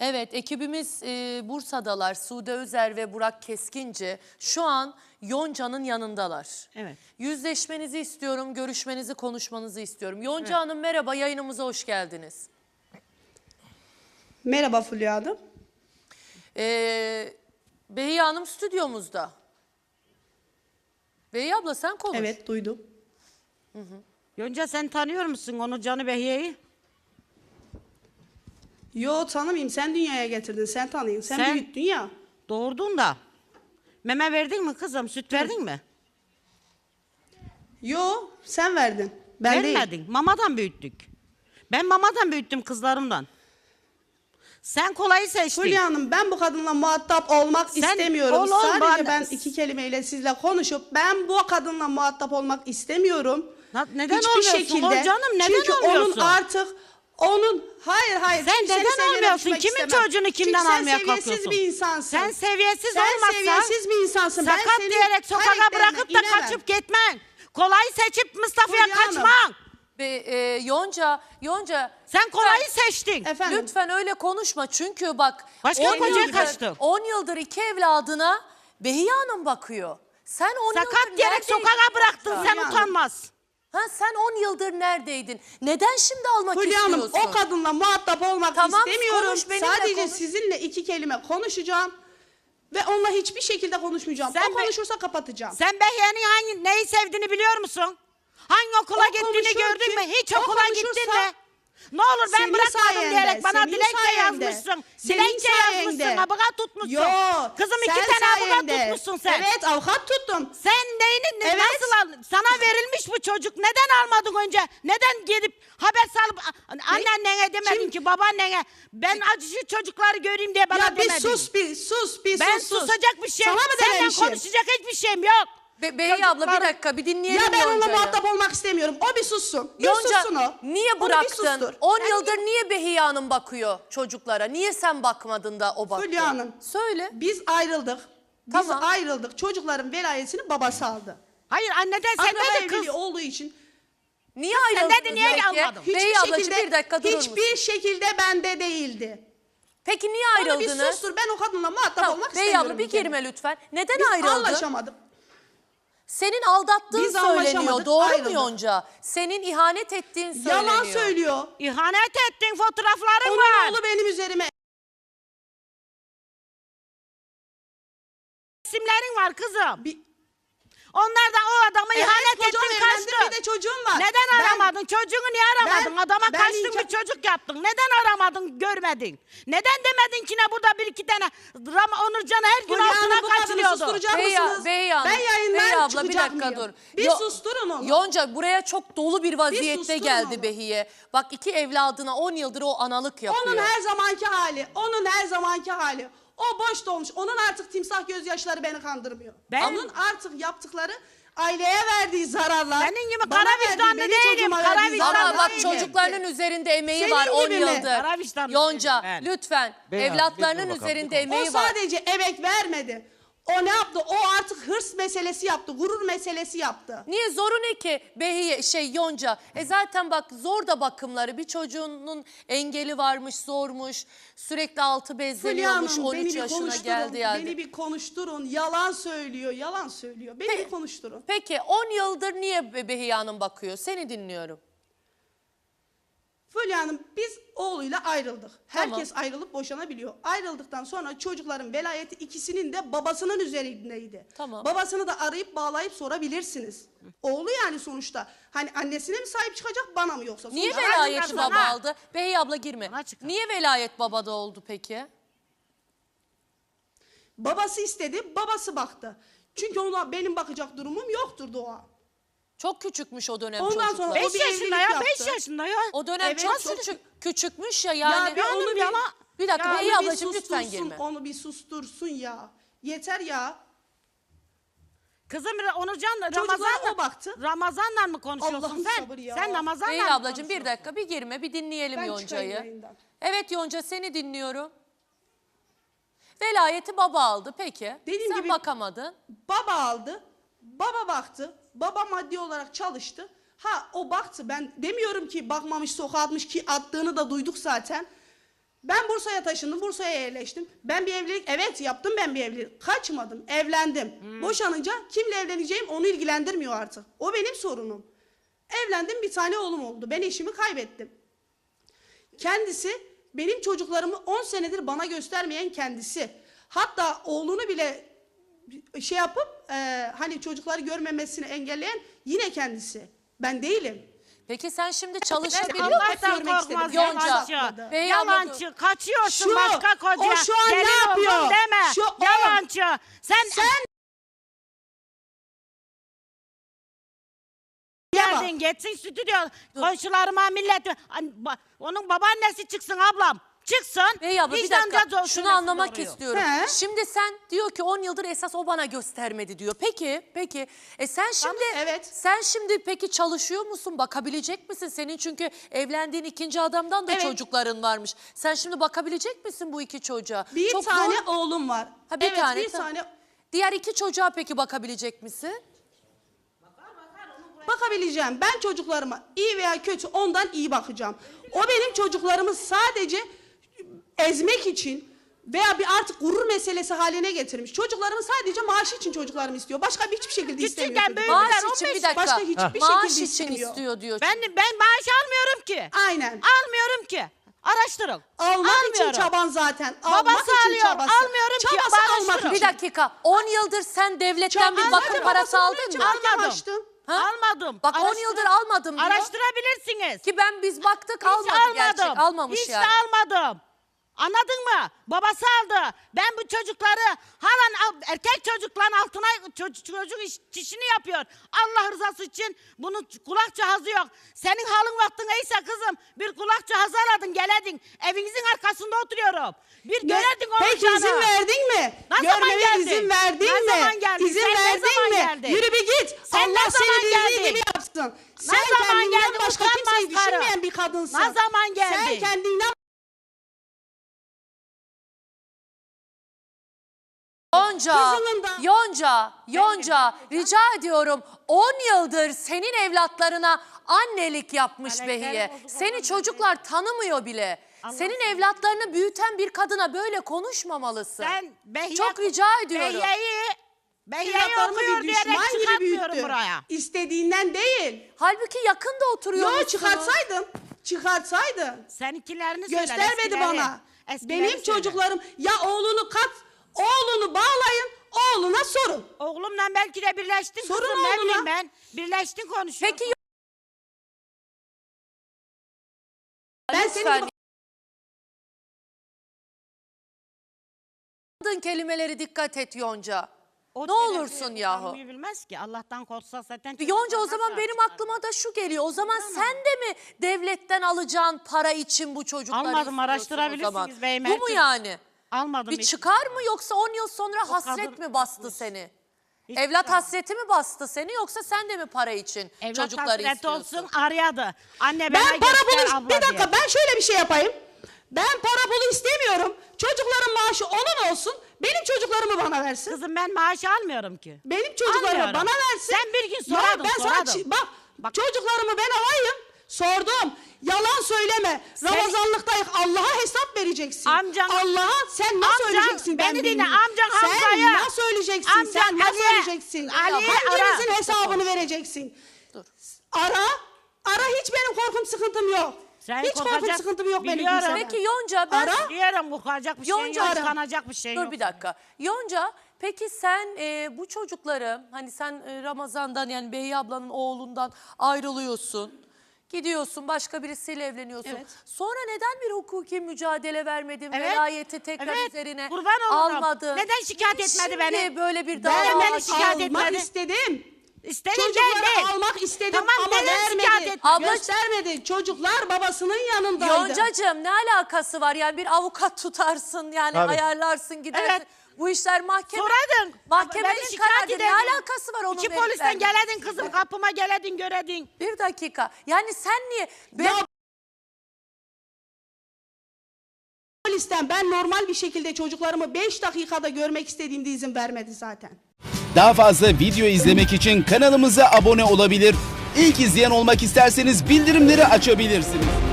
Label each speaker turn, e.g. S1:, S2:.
S1: Evet ekibimiz e, Bursa'dalar. Sude Özer ve Burak Keskinci şu an Yonca'nın yanındalar.
S2: Evet.
S1: Yüzleşmenizi istiyorum, görüşmenizi, konuşmanızı istiyorum. Yonca Hanım merhaba, yayınımıza hoş geldiniz.
S3: Merhaba Fulya Hanım.
S1: Ee, Behiye Hanım stüdyomuzda. Behiye abla sen konuş.
S3: Evet duydum.
S2: Yonca sen tanıyor musun onu Canı Behiye'yi?
S3: Yo tanımayayım sen dünyaya getirdin sen tanıyın. Sen,
S2: Sen-
S3: büyüttün ya.
S2: Doğurdun da. Meme verdin mi kızım? Süt verdin mi?
S3: Yo sen verdin. Ben değil.
S2: Vermedin. Mamadan büyüttük. Ben mamadan büyüttüm kızlarımdan. Sen kolayı seçtin.
S3: Fulya Hanım ben bu kadınla muhatap olmak
S2: Sen-
S3: istemiyorum.
S2: Ol, ol,
S3: Sadece
S2: bana-
S3: ben iki kelimeyle sizle konuşup ben bu kadınla muhatap olmak istemiyorum.
S2: Na- neden olmuyorsun? O canım, neden
S3: Çünkü
S2: olmuyorsun?
S3: onun artık onun hayır hayır.
S2: Sen
S3: çünkü senin
S2: neden
S3: seviyene düşmek
S2: Kimin
S3: istemem.
S2: çocuğunu kimden
S3: Çünkü
S2: almaya
S3: sen seviyesiz bir insansın.
S2: Sen seviyesiz
S3: Sen
S2: olmazsan
S3: seviyesiz bir insansın. Ben
S2: sakat
S3: senin
S2: diyerek sokağa bırakıp da
S3: inemem.
S2: kaçıp gitmen. Kolayı seçip Mustafa'ya
S3: Fulya Hanım.
S2: kaçman.
S1: Be, e, Yonca, Yonca
S2: Sen kolayı seçtin.
S3: Efendim.
S1: lütfen öyle konuşma çünkü bak
S2: Başka
S1: 10
S2: kocaya
S1: yıldır,
S2: kaçtın.
S1: 10 yıldır iki evladına Behiye Hanım bakıyor. Sen 10
S2: Sakat
S1: yıldır
S2: diyerek
S1: neredeydin
S2: sokağa bıraktın
S1: Yonca?
S2: sen
S3: Fulya Hanım.
S2: utanmaz.
S1: Ha sen 10 yıldır neredeydin? Neden şimdi almak
S3: Hanım
S1: istiyorsun?
S3: o kadınla muhatap olmak
S1: Tamam,
S3: istemiyorum.
S1: konuş, benimle
S3: Sadece
S1: konuş.
S3: sizinle iki kelime konuşacağım. Ve onunla hiçbir şekilde konuşmayacağım.
S2: Sen
S3: o
S2: be-
S3: konuşursa kapatacağım.
S2: Sen Behiye'nin hangi neyi sevdiğini biliyor musun? Hangi okula
S3: O
S2: gittiğini
S3: konuşur
S2: gördün
S3: ki-
S2: mü? Hiç
S3: o
S2: okula
S3: konuşursa-
S2: gittin mi? Ne olur ben
S3: Senin
S2: bırakmadım
S3: sayende,
S2: diyerek bana
S3: senin
S2: dilekçe
S3: sayende.
S2: yazmışsın.
S3: Senin
S2: dilekçe yazmışsın,
S3: sayende.
S2: abuka tutmuşsun.
S3: Yo,
S2: Kızım iki
S3: sen
S2: tane
S3: sayende.
S2: tutmuşsun sen.
S3: Evet avukat tuttum.
S2: Sen neyini ne-
S3: Evet.
S2: nasıl al- sana verilmiş bu çocuk neden almadın önce? Neden gelip haber salıp a- anneannene demedin
S3: Kim-
S2: ki babaannene ben acı şu çocukları göreyim diye bana
S3: ya bir
S2: demedin.
S3: sus bir sus bir
S2: ben
S3: sus sus.
S2: susacak bir şey.
S3: Sana mı
S2: Senden konuşacak hiçbir şeyim yok.
S1: Be, Behiye abla bir dakika bir dinleyelim
S3: Ya ben onunla
S1: Yonca'yı.
S3: muhatap olmak istemiyorum. O bir sussun. Bir
S1: Yonca
S3: sussun o.
S1: niye
S3: bir
S1: bıraktın?
S3: sustur.
S1: 10 yıldır niye Behiye Hanım bakıyor çocuklara? Niye sen bakmadın da o baktı?
S3: Fulya Hanım.
S1: Söyle.
S3: Biz ayrıldık. Biz
S1: Tamam.
S3: ayrıldık. Çocukların velayetini babası aldı.
S2: Hayır anneden sen de kız.
S3: olduğu için
S1: Niye
S2: Sen
S1: ayrıldınız
S2: dedin, niye almadın?
S3: hiçbir
S1: ablacığım
S3: şekilde
S1: bir dakika durur musun?
S3: hiçbir şekilde bende değildi.
S1: Peki niye
S3: Onu bir
S1: ayrıldınız?
S3: sustur. Ben o kadınla muhatap
S1: Tamam,
S3: olmak
S1: Behiye
S3: istemiyorum.
S1: abla bir
S3: kere.
S1: girme lütfen. Neden
S3: Biz
S1: ayrıldın?
S3: anlaşamadık.
S1: Senin aldattığın
S3: Biz
S1: söyleniyor.
S3: anlaşamadık,
S1: Doğru mu. Yonca? Senin ihanet ettiğin söyleniyor.
S3: Yalan söylüyor.
S2: İhanet ettin fotoğrafların
S3: Onun
S2: var.
S3: oğlu benim üzerime
S2: İsimlerin var kızım.
S3: bir
S2: Onlar da o adamı
S3: Evet,
S2: ihanet
S3: kocam
S2: ettin
S3: evlendim,
S2: kaçtı.
S3: bir de çocuğum var.
S2: Neden
S3: Ben-
S2: aramadın? Çocuğunu niye aramadın?
S3: Ben-
S2: Adama
S3: ben
S2: kaçtın bir çocuk yaptın. Neden aramadın görmedin? Neden demedin ki ne burada bir iki tane Ram Onurcan'ı her gün
S3: Hanım, bu
S2: altına
S3: kadını
S2: kaçırıyordu.
S3: susturacak
S1: Behiye,
S3: mısınız?
S1: Behiye Hanım,
S3: ben yayından
S1: Behiye abla bir
S3: çıkacak
S1: dakika
S3: mıyım?
S1: dur.
S3: Bir
S1: Yo-
S3: susturun onu.
S1: Yonca buraya çok dolu bir vaziyette
S3: susturun
S1: geldi
S3: onu.
S1: Behiye. Bak iki evladına 10 yıldır o analık yapıyor.
S3: Onun her zamanki hali. Onun her zamanki hali. O boş dolmuş. Onun artık timsah gözyaşları beni kandırmıyor.
S2: Ben-
S3: Onun artık yaptıkları aileye verdiği zararlar.
S2: Senin gibi
S3: bana
S2: kara
S3: verdiği,
S2: vicdanlı
S3: benim
S2: değilim,
S3: çocuğuma
S2: kara
S3: verdiği
S2: vicdanlı
S1: Ama
S3: zararlar
S1: bak
S2: değilim.
S1: çocuklarının üzerinde emeği
S3: Senin
S1: var 10
S3: gibi mi?
S1: yıldır.
S2: Kara vicdanlı
S1: Yonca
S2: değilim ben.
S1: lütfen
S4: Bey Hanım, bir
S1: evlatlarının
S4: dur bakalım,
S1: üzerinde
S4: bir
S1: emeği
S3: O
S1: var.
S3: sadece emek vermedi. O ne yaptı? O artık hırs meselesi yaptı. Gurur meselesi yaptı.
S1: Niye zoru ne ki Behiye şey Yonca? E zaten bak zor da bakımları bir çocuğunun engeli varmış zormuş sürekli altı
S3: Fulya
S1: bezleniyormuş
S3: Hanım
S1: 13
S3: beni bir
S1: yaşına
S3: konuşturun.
S1: geldi yani.
S3: Beni bir konuşturun. Yalan söylüyor. Yalan söylüyor. Beni bir konuşturun.
S1: Peki 10 yıldır niye Be- Behiye Hanım bakıyor? Seni dinliyorum.
S3: Fulya Hanım biz oğluyla ayrıldık.
S1: Tamam.
S3: Herkes ayrılıp boşanabiliyor. Ayrıldıktan sonra çocukların velayeti ikisinin de babasının üzerindeydi.
S1: Tamam.
S3: Babasını da arayıp bağlayıp sorabilirsiniz. Oğlu yani sonuçta. Hani annesine mi sahip çıkacak bana mı yoksa?
S1: Niye
S3: Sonuçta-
S1: velayeti baba
S2: sana.
S1: aldı? Behiye abla girme.
S2: Bana çıkar.
S1: Niye velayet babada oldu peki?
S3: Babası istedi, babası baktı. Çünkü ona benim bakacak durumum yoktur Doğa.
S1: Çok küçükmüş o dönem
S3: Ondan
S1: çocuklar.
S3: sonra
S2: Beş
S3: O bir
S2: yaşında
S3: evlilik
S2: ya, beş
S3: yaptı.
S2: yaşında ya.
S1: O dönem
S3: Evet,
S1: çok
S3: çok-
S1: küçük, küçükmüş ya yani.
S3: bir onu bir-
S2: yalan-
S1: Bir dakika
S3: Ya onu bir
S1: ablacığım lütfen
S3: sustursun,
S1: girme.
S3: Onu bir sustursun ya. Yeter ya.
S2: Kızım Onurcan
S3: Çocuklara
S2: Ramazan'la
S3: o baktı.
S2: Ramazan'la mı konuşuyorsun
S3: Allah'ım
S2: sen?
S3: sabır ya.
S2: Sen Ramazan'la mı
S1: ablacığım bir
S2: konuşuyorsun?
S1: dakika bir girme bir dinleyelim
S3: Ben çıkayım
S1: Yonca'yı.
S3: yayından.
S1: Evet Yonca seni dinliyorum. Velayeti baba aldı peki.
S3: Dediğim
S1: Sen
S3: gibi-
S1: bakamadın.
S3: Baba aldı. Baba baktı. Baba maddi olarak çalıştı. Ha o baktı. Ben demiyorum ki bakmamış sokağa atmış ki attığını da duyduk zaten. Ben Bursa'ya taşındım, Bursa'ya yerleştim. Ben bir evlilik, evet yaptım ben bir evlilik. Kaçmadım, evlendim. Boşanınca kimle evleneceğim onu ilgilendirmiyor artık. O benim sorunum. Evlendim, bir tane oğlum oldu. Ben eşimi kaybettim. Kendisi benim çocuklarımı 10 senedir bana göstermeyen kendisi. Hatta oğlunu bile şey yapıp e, hani çocukları görmemesini engelleyen yine kendisi. Ben değilim.
S1: Peki sen şimdi çalışabiliyor musun?
S2: Allah'tan
S3: görmek istedim.
S2: korkmaz
S1: Yonca,
S2: yalancı.
S1: Bey
S2: Yalancı. Kaçıyorsun
S3: Şu,
S2: başka koca.
S3: o şu an ne
S2: Gelin oldun
S3: yapıyor?
S2: Deme.
S3: Şu, o.
S2: Yalancı. Sen,
S3: Sen
S2: geldin geçsin stüdyo. Komşularıma millet. An- ba- Onun babaannesi çıksın ablam. Çıksın.
S1: Abla bir dakika
S2: olsun
S1: şunu anlamak
S2: doğruyor.
S1: istiyorum.
S3: He.
S1: Şimdi sen diyor ki 10 yıldır esas o bana göstermedi diyor. Peki peki e sen şimdi
S3: evet.
S1: sen şimdi peki çalışıyor musun? Bakabilecek misin? Senin çünkü evlendiğin ikinci adamdan da
S3: Evet.
S1: çocukların varmış. Sen şimdi bakabilecek misin bu iki çocuğa?
S3: bir
S1: Çok
S3: tane
S1: zor.
S3: oğlum var.
S1: Ha, bir
S3: evet
S1: tane,
S3: bir
S1: tamam.
S3: tane
S1: Diğer iki çocuğa peki bakabilecek misin?
S3: bakabileceğim. Ben çocuklarıma iyi veya kötü ondan iyi bakacağım. O benim çocuklarımı sadece ezmek için veya bir artık gurur meselesi haline getirmiş. Çocuklarımı sadece maaş için çocuklarımı istiyor. Başka bir hiçbir şekilde
S2: Küçükken
S3: istemiyor.
S2: böyle-
S3: çocuklar.
S1: Maaş için
S2: 15
S1: bir dakika.
S3: başka hiçbir
S1: Maaş
S3: şekilde
S1: için
S3: istemiyor.
S1: istiyor diyor.
S2: Ben, ben maaş almıyorum ki.
S3: Aynen.
S2: Almıyorum ki. Araştırın.
S3: Almak için
S2: Almıyorum.
S3: çaban zaten.
S2: Babası
S3: almak için
S2: alıyor,
S3: çabası.
S2: almıyorum ki,
S3: Çabası almak
S1: Bir
S3: için.
S1: dakika 10 yıldır sen devletten bir bakım parası aldın mı?
S2: Almadım.
S3: açtım.
S1: Ha?
S2: Almadım.
S1: Bak 10
S2: Araştırın.
S1: yıldır almadım diyor.
S2: Araştırabilirsiniz.
S1: Ki ben biz baktık
S2: Hiç
S1: almadı gerçek. Almamış
S2: Hiç
S1: yani.
S2: de almadım. Anladın mı? Babası aldı. Ben bu çocukları halen al- erkek çocukların altına çocuk, çocuk iş, işini yapıyor. Allah rızası için bunun kulak cihazı yok. Senin halin vaktin iyiyse kızım bir kulak cihazı aradın geledin. Evinizin arkasında oturuyorum. Bir gördün onu
S3: Peki
S2: canı.
S3: izin verdin mi?
S2: Ne zaman
S3: Görmeme
S2: geldin?
S3: izin verdin
S2: Ne
S3: mi?
S2: zaman geldin?
S3: İzin
S2: Sen ne
S3: verdin
S2: zaman
S3: mi?
S2: geldin?
S3: Yürü bir git.
S2: Sen
S3: Allah
S2: ne zaman
S3: seni
S2: geldin?
S3: gibi yapsın.
S2: Ne
S3: Sen
S2: zaman
S3: kendinden
S2: geldin?
S3: başka
S2: Utanmaz
S3: kimseyi
S2: karı.
S3: düşünmeyen bir kadınsın.
S2: Ne zaman geldin?
S3: Sen kendinden
S1: Yonca,
S3: da-
S1: Yonca, Yonca rica ediyorum 10 yıldır senin evlatlarına annelik yapmış Behiye.
S2: bozuk
S1: Seni
S2: olan
S1: çocuklar tanımıyor bile. Senin
S2: seni-
S1: evlatlarını büyüten bir kadına böyle konuşmamalısın.
S2: Sen Behiye,
S1: Çok rica ediyorum.
S2: Behiye'yi, Behiye'yi
S3: evlatlarımı
S2: okuyor
S3: bir
S2: diyerek
S3: gibi
S2: çıkartmıyorum buraya.
S3: İstediğinden değil.
S1: Halbuki yakında oturuyor
S3: Yo çıkartsaydım. Çıkartsaydım.
S2: Seninkilerini söyle.
S3: Göstermedi
S2: eskileri.
S3: bana.
S2: Eskileri
S3: Benim
S2: söyle.
S3: çocuklarım ya oğlunu kat, oğlunu bağlayın, oğluna sorun.
S2: Oğlumla belki de birleştin
S3: Sorun
S2: kızım ne
S3: oğluna.
S2: bileyim ben. Birleştin konuşuyorsun.
S1: Peki
S3: Ben
S1: Lütfen.
S3: senin gibi
S1: Kullandığın kelimeleri dikkat et Yonca.
S2: O
S1: ne
S2: derece
S1: olursun yahu.
S2: bilmez ki. Allah'tan korksa zaten.
S1: Yonca o zaman benim aklıma da şu geliyor. O zaman sen de mi devletten alacağın para için bu çocukları
S2: Almadım,
S1: istiyorsun o
S2: araştırabilirsiniz
S1: zaman?
S2: beyim,
S1: Bu mu
S2: türlü-
S1: yani?
S2: Almadım
S1: Bir
S2: hiç.
S1: çıkar mı yoksa 10 yıl sonra
S2: O
S1: hasret
S2: kadar-
S1: mi bastı seni?
S2: Hiç
S1: Evlat
S2: çıkamam.
S1: hasreti mi bastı seni yoksa sen de mi para için
S2: Evlat
S1: çocukları
S2: hasreti
S1: istiyorsun?
S2: olsun arayadı. Anne bana
S3: Ben para
S2: göster
S3: pulu
S2: abla
S3: bir dakika
S2: diye.
S3: ben şöyle bir şey yapayım. Ben para pulu istemiyorum. Çocukların maaşı onun olsun. Benim çocuklarımı bana versin.
S2: Kızım ben maaş almıyorum ki.
S3: Benim çocuklarımı
S2: Almıyorum.
S3: bana versin.
S2: Sen bir gün
S3: Ya
S2: soradın,
S3: ben sana çi- bak,
S2: Bak.
S3: çocuklarımı ben alayım. Sordum. Yalan söyleme.
S2: Sen-
S3: Ramazanlıktayız. Allah'a hesap vereceksin.
S2: Amcan-
S3: Allah'a sen nasıl
S2: Amcan,
S3: öleceksin ben
S2: beni dinle,
S3: bilmiyorum.
S2: amcan Hamza'ya-
S3: Sen nasıl öleceksin?
S2: Amcan
S3: sen nasıl
S2: Ali'ye-
S3: öleceksin?
S2: Ali'ye
S3: Hanginizin
S2: ara.
S3: hesabını vereceksin?
S1: Dur.
S3: Ara. Ara hiç benim korkum sıkıntım yok.
S2: Sen
S3: hiç korkum
S2: korkacak-
S3: sıkıntım yok benim
S2: Biliyorum.
S3: kimseden.
S1: Peki Yonca ben...
S3: Ara.
S2: Biliyorum korkacak bir şey
S1: Yonca
S2: yok.
S1: ara.
S2: Kıskanacak bir şey
S1: Dur
S2: yok.
S1: bir dakika. Yonca peki sen e, bu çocukları hani sen e, Ramazan'dan yani Behiye ablanın oğlundan ayrılıyorsun. Gidiyorsun başka birisiyle evleniyorsun.
S3: Evet.
S1: Sonra neden bir hukuki mücadele vermedin?
S2: Evet.
S1: Velayeti tekrar
S2: Evet,
S1: üzerine
S2: kurban olurum.
S1: almadın.
S2: Neden şikayet etmedi
S1: Şimdi
S2: beni?
S1: böyle bir
S3: Ben
S1: dava
S2: beni
S1: açtın?
S2: şikayet
S3: almak
S2: etmedi.
S3: istedim.
S2: İstedim
S3: Çocukları almak istedim
S2: Tamam,
S3: ama
S2: neden
S3: vermedi.
S1: Abla-
S3: Göstermedi. Çocuklar babasının yanındaydı.
S1: Yoncacığım ne alakası var? Yani bir avukat tutarsın yani
S4: Tabii.
S1: ayarlarsın gidersin.
S2: Evet.
S1: Bu işler mahkeme.
S2: Soradın.
S1: Mahkemenin
S2: şikayet
S1: kararı ne alakası var onun
S2: İki polisten geledin kızım kapıma geledin göredin.
S1: Bir dakika. Yani sen niye? Ben
S3: Ya polisten ben normal bir şekilde çocuklarımı 5 dakikada görmek istediğimde izin vermedi zaten.
S4: Daha fazla video izlemek için kanalımıza abone olabilir. İlk izleyen olmak isterseniz bildirimleri açabilirsiniz.